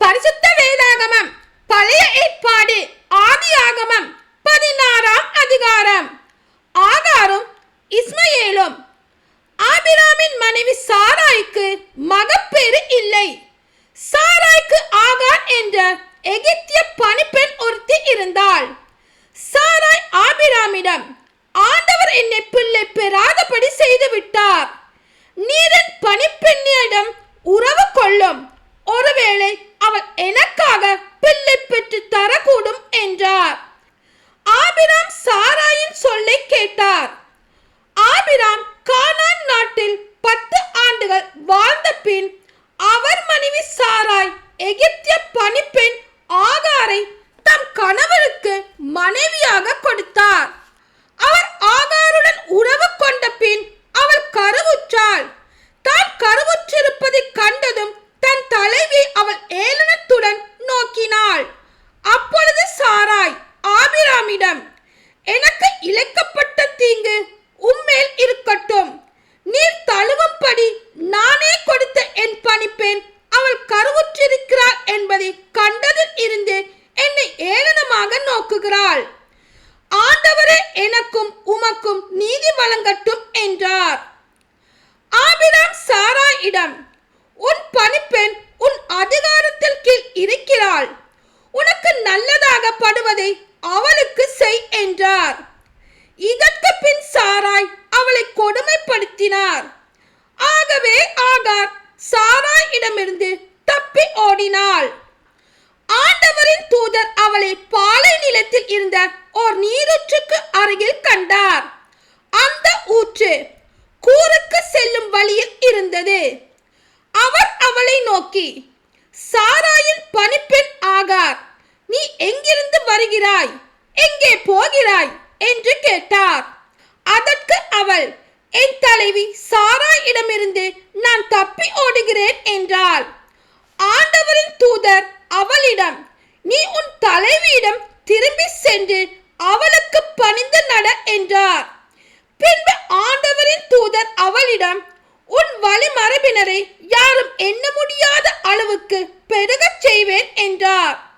பரிசுத்த வேதாகமம் பழைய ஏற்பாடு ஆதி ஆகமம் பதினாறாம் அதிகாரம் ஆகாரும் இஸ்மயேலும் ஆபிராமின் மனைவி சாராய்க்கு மகப்பேறு இல்லை சாராய்க்கு ஆகார் என்ற எகிப்திய பணிப்பெண் ஒருத்தி இருந்தாள் சாராய் ஆபிராமிடம் ஆண்டவர் என்னை பிள்ளை பெறாதபடி செய்து விட்டார் நீரன் பணிப்பெண்ணிடம் உறவு கொள்ளும் ஒருவேளை அவள் எனக்காக பிள்ளை பெற்று தரக்கூடும் என்றார். ஆபிராம் சாராயின் சொல்லை கேட்டார். ஆபிராம் கானான் நாட்டில் பத்து ஆண்டுகள் வாழ்ந்த பின் அவர் மனைவி சாராய் எகிப்திய பணிப்பெண் ஆகாரை தம் கணவருக்கு மனைவியாக கொடுத்தார். அவர் ஆகாருடன் உறவு கொண்ட பின் அவள் கருவுற்றாள். தான் கருவுற்றிருப்பதை கண்டதும் தன் அவள் ஏளனத்துடன் நோக்கினாள். அப்பொழுது சாராய் ஆபிராமிடம் எனக்கு இழைக்கப்பட்ட தீங்கு உம்மேல் இருக்கட்டும். நீர் தழுவும்படி நானே கொடுத்த என் பணிப்பெண் அவள் கருவுற்றிருக்கிறாள் என்பதை கண்டதில் இருந்து என்னை ஏளனமாக நோக்குகிறாள். ஆண்டவரே எனக்கும் உமக்கும் நீதி வழங்கட்டும் என்றார். ஆபிராம் சாராயிடம் உன் பணிப்பெண் அதிகாரத்தில் கீழ் இருக்கிறாள். உனக்கு நல்லதாக படுவதை அவளுக்கு செய் என்றார். இதற்கு பின் சாராய் அவளை கொடுமைப்படுத்தினார். ஆகவே ஆகார் சாராய் இடமிருந்து தப்பி ஓடினாள். ஆண்டவரின் தூதர் அவளை பாலை நிலத்தில் இருந்த ஓர் நீரூற்றுக்கு அருகில் கண்டார். அந்த ஊற்று கூருக்கு செல்லும் வழியில் இருந்தது. அவர் அவளை நோக்கி சாராயின் பணிப்பெண் ஆகார். நீ எங்கிருந்து வருகிறாய்? எங்கே போகிறாய்? என்று கேட்டார். அதற்கு அவள் என் தலைவி சாராயிடமிருந்து நான் தப்பி ஓடுகிறேன் என்றாள். ஆண்டவரின் தூதர் அவளிடம் நீ உன் தலைவியிடம் திரும்பி சென்று அவளுக்கு பணிந்து நட என்றார். பின்பு ஆண்டவரின் தூதர் அவளிடம் உன் வழிமரபினரை யாரும் எண்ண முடியாத அளவுக்கு பெருகச் செய்வேன் என்றார்.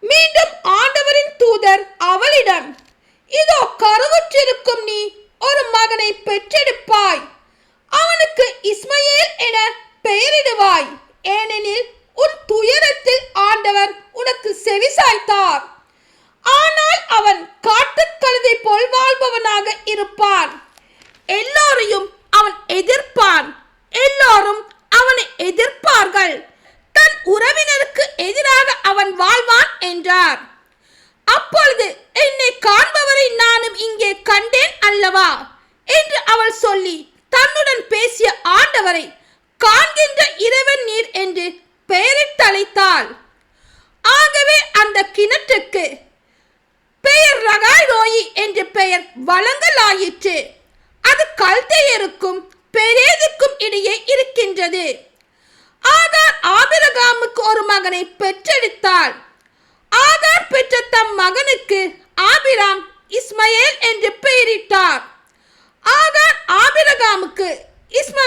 மீண்டும் ஆண்டவரின் தூதர் அவளிடம் இதோ கருவுற்றிருக்கும் நீ ஒரு மகனை பெற்றெடுப்பாய். அவனுக்கு இஸ்மயேல் என பெயரிடுவாய். ஏனெனில் உன் துயரத்தில் ஆண்டவர் உனக்கு செவிசாய்த்தார். ஆனால் அவன் காட்டுக் கழுதை போல் வாழ்பவனாக இருப்பான். எல்லோரையும் எதிர்ப்பான். எல்லோரும் அவனை எதிர்ப்பார்கள். தன் உறவினருக்கு எதிராக அவன் வாழ்வான் என்றார். அப்பொழுது என்னை காண்பவரை நானும் இங்கே கண்டேன் அல்லவா? என்று அவள் சொல்லி தன்னுடன் பேசிய ஆண்டவரை காண்கின்ற இறைவன் நீர் என்று பெயரிட்டழைத்தாள் ஆகவே அந்த கிணற்றுக்கு பெயர் ரகாய் ரோயி என்று பெயர் வழங்கலாயிற்று. அது கல்தையருக்கும் பெரேதுக்கும் இடையே இருக்கின்றது. ஆதார் ஆபிரகாமுக்கு ஒரு மகனை பெற்றெடுத்தாள். ஆதார் பெற்ற தம் மகனுக்கு ஆபிராம் இஸ்மயேல் என்று பெயரிட்டார். ஆதார் ஆபிரகாமுக்கு இஸ்ம